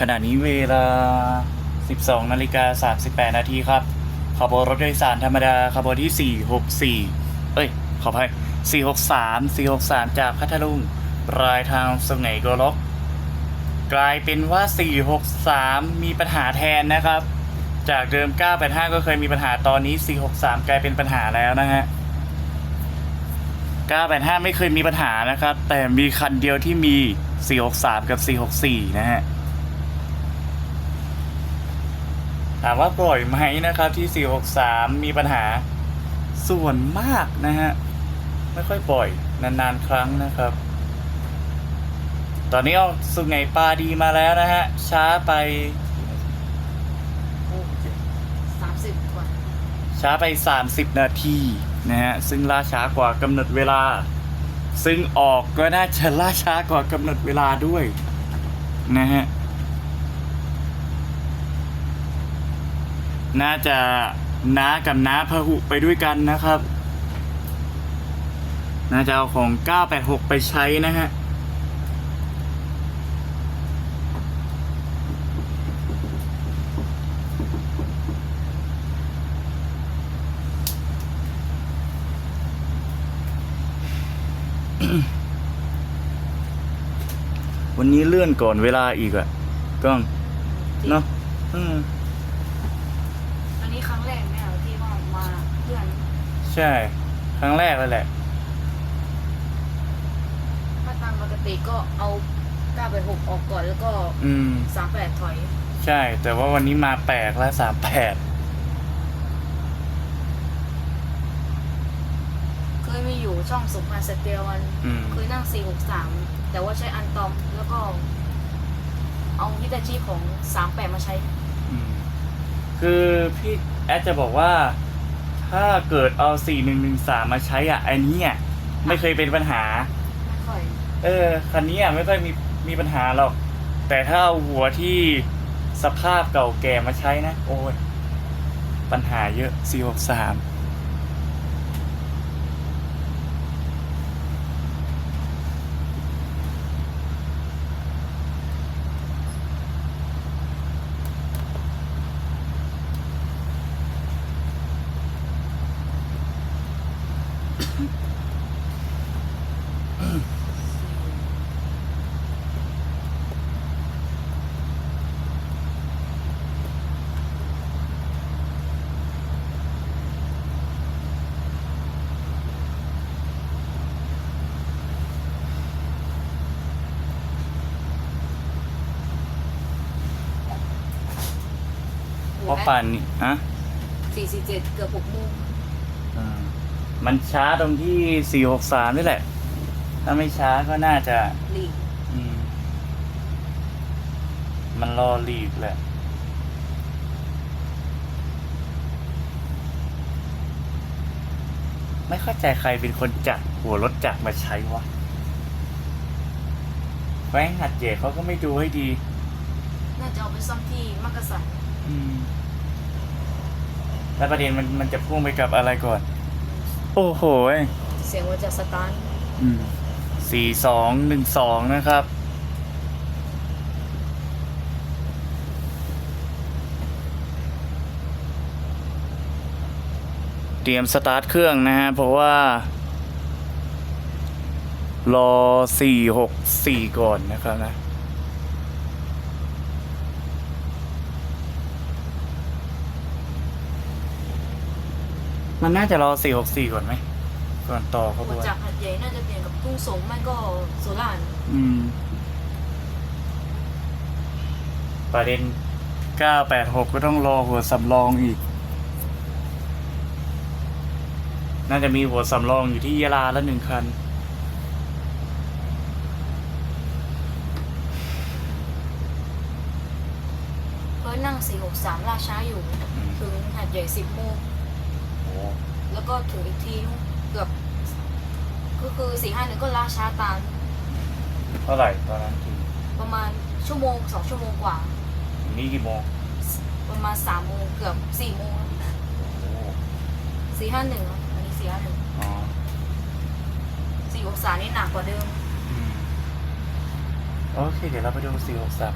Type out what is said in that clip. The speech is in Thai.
ขณะนี้เวลา 12 นาฬิกา 38 นาทีครับ ขบวนรถโดยสารธรรมดาขบวนที่ 464 เอ้ย ขออภัย 463 463 จากพัทลุงปลายทางสุไหงโกลก กลายเป็นว่า 463 มีปัญหาแทนนะครับ จากเดิม 985 ก็เคยมีปัญหาตอนนี้ 463 กลายเป็นปัญหาแล้วนะฮะ 985 ไม่เคยมีปัญหานะครับ แต่มีคันเดียวที่มี 463 กับ 464 นะฮะ ถามว่าปล่อยไหมนะครับที่ 463 มีปัญหาส่วนมากนะฮะ ไม่ค่อยปล่อยนานๆครั้งนะครับ ตอนนี้เอาสุไงปลาดีมาแล้วนะฮะ ช้าไปสามสิบกว่าช้าไป 30 นาทีนะฮะ ซึ่งล่าช้ากว่ากำหนดเวลา ซึ่งออกก็น่าจะล่าช้ากว่ากำหนดเวลาด้วยนะฮะ น่าจะน้ากับน้าพหุไปด้วยกันนะครับ น่าจะเอาของ 986 ไปใช้นะฮะวันนี้เลื่อนก่อนเวลาอีกอะก้องเนาะอืม อันนี้ครั้งแรกเนี่ยที่ว่ามาเพื่อน ใช่ ครั้งแรกแล้วแหละ ถ้าตามปกติก็เอาเก้าไปหกออกก่อนแล้วก็อืม สามแปดถอย ใช่ แต่ว่าวันนี้มาแปลกแล้วสามแปดเคยมีอยู่ช่องสุพรรณสเตียวันอืม เคยนั่งสี่หกสามแต่ว่าใช้อันตอมแล้วก็ เอาฮิตาชิของสามแปดมาใช้ อืมคือพี่แอดจะบอกว่า ถ้าเกิดเอา 4113 มาใช้อะไอ้นี่อะไม่เคยเป็นปัญหาเออ คันนี้อะไม่ค่อยมีมีปัญหาหรอก แต่ถ้าเอาหัวที่สภาพเก่าแก่มาใช้นะ โอ้ย ปัญหาเยอะ 463 เพราะป่านนี้ฮะสี่สี่เจ็ดเกือบหกโมงอ่ามันช้าตรงที่463นี่แหละ ถ้าไม่ช้าก็น่าจะ หลีกอืม มันรอลีดแหละ ไม่เข้าใจใครเป็นคนจัดหัวรถจักรมาใช้วะแฟงหัดเจเขาก็ไม่ดูให้ดี น่าจะเอาไปซ่อมที่มักกะสันอืม แล้วประเด็นมันมันจะพุ่งไปกับอะไรก่อน โอ้โหยเสียงว่าจะสตาร์ทสี่สองหนึ่งสองนะครับ เตรียมสตาร์ทเครื่องนะฮะ เพราะว่ารอสี่หกสี่ก่อนนะครับนะ มันน่าจะรอสี่หกสี่ก่อนไหม ก่อนต่อเขาหับววนจากหัดใหญ่น่าจะเปลี่ยนกับทุ่งสงไม่ก็สุราษฎร์อืม ประเด็น 986 ก็ต้องรอหัวสำรองอีก น่าจะมีหัวสำรองอยู่ที่ยะลาแล้วหนึ่งคัน เพิ่นนั่ง 463 ราช้าอยู่ ถึงหัดใหญ่ 10โมงโอ้ แล้วก็ถึงอีกทีเกือบก็คือ451ก็ราช้าตาม เท่าไหร่ตอนนั้นถึงประมาณชั่วโมง2ชั่วโมงกว่า ถึงนี่กี่โมงประมาณ3โมงเกือบ4โมงโอ้451อันนี้451อ๋อ463นี่หนักกว่าเดิม อืมโอเค เดี๋ยวเราไปดู463